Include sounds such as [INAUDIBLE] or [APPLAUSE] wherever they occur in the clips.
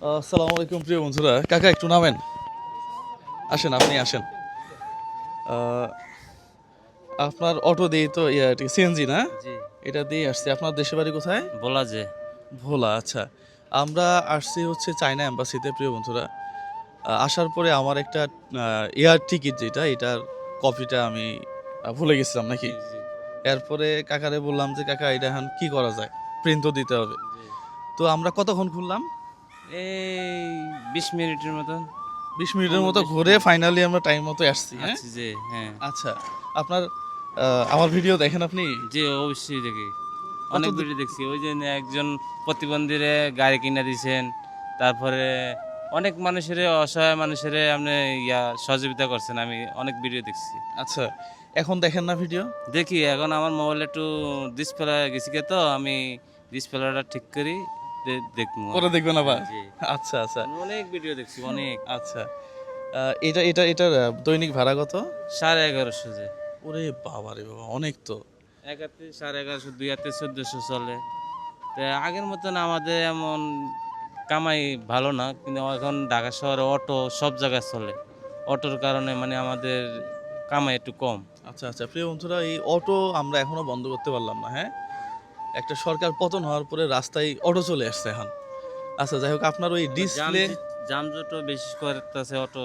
আসসালামু আলাইকুম প্রিয় বন্ধুরা। কাকা একটু নামেন। আসেন আপনি আসেন। আপনার অটো দিয়ে তো ইয়া সিএনজি না? এটা দিয়ে আসছি। আপনার দেশের বাড়ি কোথায়? বলা যে। ভোলা আচ্ছা। আমরা আসছি হচ্ছে চায়না এম্বাসিতে প্রিয় বন্ধুরা। আসার পরে আমার একটা এয়ার টিকিট যেটা এটার কপিটা আমি ভুলে গেছিলাম নাকি? এরপরে কাকারে বললাম যে কাকা এটা এখন কী করা যায়? প্রিন্ট তো দিতে হবে। তো আমরা কতক্ষণ খুললাম এই বিশ মিনিটের মতন বিশ মিনিটের মতো ঘুরে ফাইনালি আমরা টাইম মতো আসছি হ্যাঁ? আচ্ছা যে হ্যাঁ। আচ্ছা আপনার আমার ভিডিও দেখেন আপনি? যে অবশ্যই দেখি। অনেক ভিডিও দেখছি। ওই যে একজন প্রতিবন্ধীরে গাড়ি কিনে দিয়েছেন তারপরে অনেক মানুষের অসহায় মানুষের আপনি ইয়া সহযোগিতা করছেন। আমি অনেক ভিডিও দেখছি। আচ্ছা এখন দেখেন না ভিডিও দেখি এখন আমার মোবাইলে একটু ডিসপ্লে গেছি তো আমি ডিসপ্লেটা ঠিক করি। দেখব। পরে দেখবেন আবার। আচ্ছা আচ্ছা। অনেক ভিডিও দেখছি অনেক। আচ্ছা। আহ, এটা এটা দৈনিক ভাড়া কত? সাড়ে এগারোশো যে। ওরে বাবা রে বাবা অনেক তো। এক হাতে সাড়ে এগারোশো দুই হাতে চোদ্দোশো চলে। তো আগের মতন আমাদের এমন কামাই ভালো না কিন্তু এখন ঢাকা শহরে অটো সব জায়গায় চলে। অটোর কারণে মানে আমাদের কামাই একটু কম। আচ্ছা আচ্ছা। প্রিয় বন্ধুরা এই অটো আমরা এখনও বন্ধ করতে পারলাম না হ্যাঁ? একটা সরকার পতন হওয়ার পরে রাস্তায় অটো চলে আসছে এখন। আচ্ছা যাই হোক আপনার ওই ডিসপ্লে জামজটও বেশি করতেছে অটো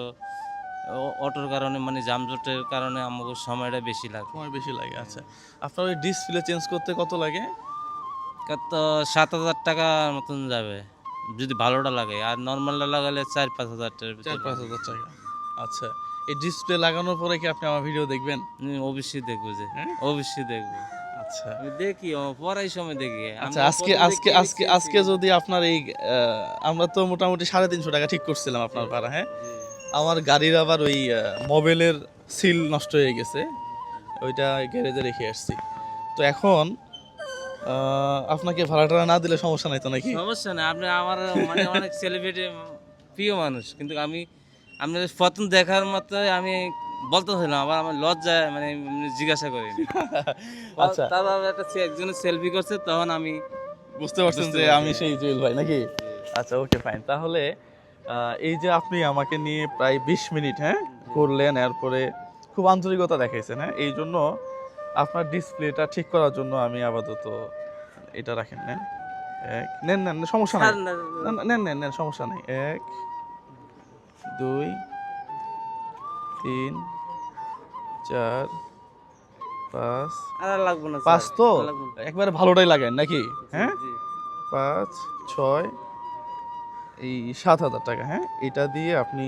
অটোর কারণে মানে জামজটের কারণে আমাকে সময়টা বেশি লাগে। সময় বেশি লাগে আচ্ছা। আপনার ওই ডিসপ্লে চেঞ্জ করতে কত লাগে? কত সাত হাজার টাকার মতন যাবে যদি ভালোটা লাগে। আর নর্মালটা লাগালে চার পাঁচ হাজার ভিতরে চার পাঁচ হাজার টাকা। আচ্ছা এই ডিসপ্লে লাগানোর পরে কি আপনি আমার ভিডিও দেখবেন? অবশ্যই দেখব যে হ্যাঁ? অবশ্যই দেখব। আচ্ছা। দেখি পড়াই সময় দেখি। আচ্ছা আজকে আজকে আজকে আজকে যদি আপনার এই আমরা তো মোটামুটি সাড়ে তিনশো টাকা ঠিক করছিলাম আপনার পাড়া হ্যাঁ? আমার গাড়ির আবার ওই মোবাইলের সিল নষ্ট হয়ে গেছে। ওইটা গ্যারেজে রেখে আসছি। তো এখন আপনাকে ভাড়া টাড়া না দিলে সমস্যা নাই তো নাকি? সমস্যা না আপনি আমার মানে অনেক সেলিব্রিটি প্রিয় মানুষ। কিন্তু আমি আপনার প্রথম দেখার মতো আমি বলতেছিলাম আবার আমার লজ্জায় মানে জিজ্ঞাসা করিনি [LAUGHS] আচ্ছা। তারপর একটা একজনের সেলফি করছে তখন আমি বুঝতে পারছেন যে আমি সেই জুয়েল ভাই নাকি? আচ্ছা ওকে ফাইন তাহলে এই যে আপনি আমাকে নিয়ে প্রায় বিশ মিনিট হ্যাঁ করলেন এরপরে খুব আন্তরিকতা দেখাইছেন হ্যাঁ এই জন্য আপনার ডিসপ্লেটা ঠিক করার জন্য আমি আপাতত এটা রাখেন নেন। এক নেন নেন সমস্যা নাই। না- না, না, নেন নেন নেন সমস্যা নেই। এক দুই তিন চার পাঁচ। আর লাগবো না পাঁচ তো? একবারে ভালোটাই লাগেন নাকি? হ্যাঁ? পাঁচ ছয় এই সাত হাজার টাকা হ্যাঁ? এটা দিয়ে আপনি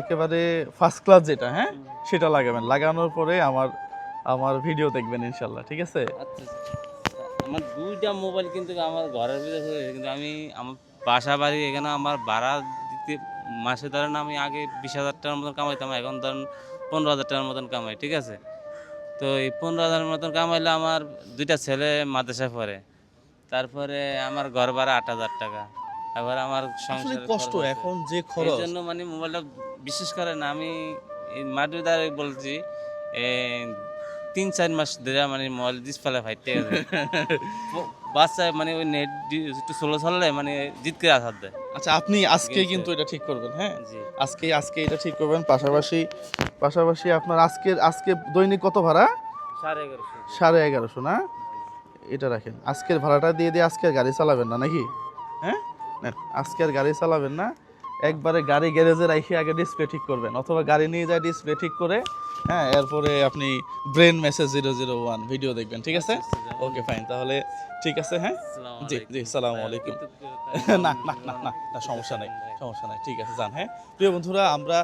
একেবারে ফার্স্ট ক্লাস যেটা হ্যাঁ? সেটা লাগাবেন। লাগানোর পরে আমার আমার ভিডিও দেখবেন ইনশাল্লাহ ঠিক আছে? আচ্ছা আচ্ছা। আমার দুইটা মোবাইল কিন্তু আমার ঘরের ভিতরে কিন্তু আমি আমার বাসা বাড়ি এখানে আমার ভাড়া দিতে মাসে ধরেন আমি আগে বিশ হাজার টাকার মতন কামাইতাম এখন ধরেন পনেরো হাজার টাকার মতন কামাই ঠিক আছে? তো এই পনেরো হাজার মতন কামাইলে আমার দুইটা ছেলে মাদ্রাসায় পড়ে তারপরে আমার ঘর ভাড়া আট হাজার টাকা আবার আমার সংসার কষ্ট এখন যে খরচ। জন্য মানে মোবাইলটা বিশেষ করে না আমি মাটির দ্বারা বলছি তিন চার মাস ধরে মানে মোবাইল ডিসপ্লে ফাইটে গেছে। [LAUGHS] বাচ্চা মানে ওই নেট একটু স্লো চললে মানে জিত করে আসার দেয়। আচ্ছা আপনি আজকে কিন্তু এটা ঠিক করবেন হ্যাঁ? আজকে আজকে এটা ঠিক করবেন পাশাপাশি পাশাপাশি আপনার আজকের আজকে দৈনিক কত ভাড়া? সাড়ে এগারোশো। না? এটা রাখেন। আজকের ভাড়াটা দিয়ে দিয়ে আজকের গাড়ি চালাবেন না নাকি? হ্যাঁ? আজকের গাড়ি চালাবেন না একবারে গাড়ি গ্যারেজে রাখে আগে ডিসপ্লে ঠিক করবেন। অথবা গাড়ি নিয়ে যায় ডিসপ্লে ঠিক করে হ্যাঁ এরপরে আপনি brain message zero zero one video দেখবেন ঠিক আছে? ওকে ফাইন তাহলে ঠিক আছে হ্যাঁ? জি জি সালাম আলাইকুম। [LAUGHS] না না না না না সমস্যা নেই সমস্যা নাই ঠিক আছে যান হ্যাঁ? প্রিয় বন্ধুরা আমরা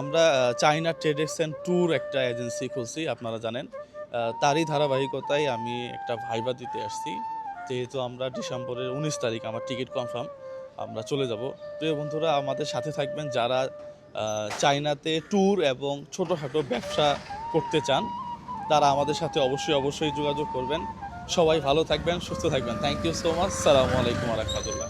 আমরা চাইনা অ্যান্ড ট্যুর একটা এজেন্সি খুলছি আপনারা জানেন। তারই ধারাবাহিকতায় আমি একটা ভাইবা দিতে আসছি। যেহেতু আমরা ডিসেম্বরের উনিশ তারিখ আমার টিকিট কনফার্ম আমরা চলে যাব। প্রিয় বন্ধুরা, আমাদের সাথে থাকবেন যারা চায়নাতে ট্যুর এবং ছোটোখাটো ব্যবসা করতে চান, তারা আমাদের সাথে অবশ্যই অবশ্যই যোগাযোগ করবেন। সবাই ভালো থাকবেন, সুস্থ থাকবেন। থ্যাংক ইউ সো মাচ সালামু আলাইকুম রহমতুল্লাহ।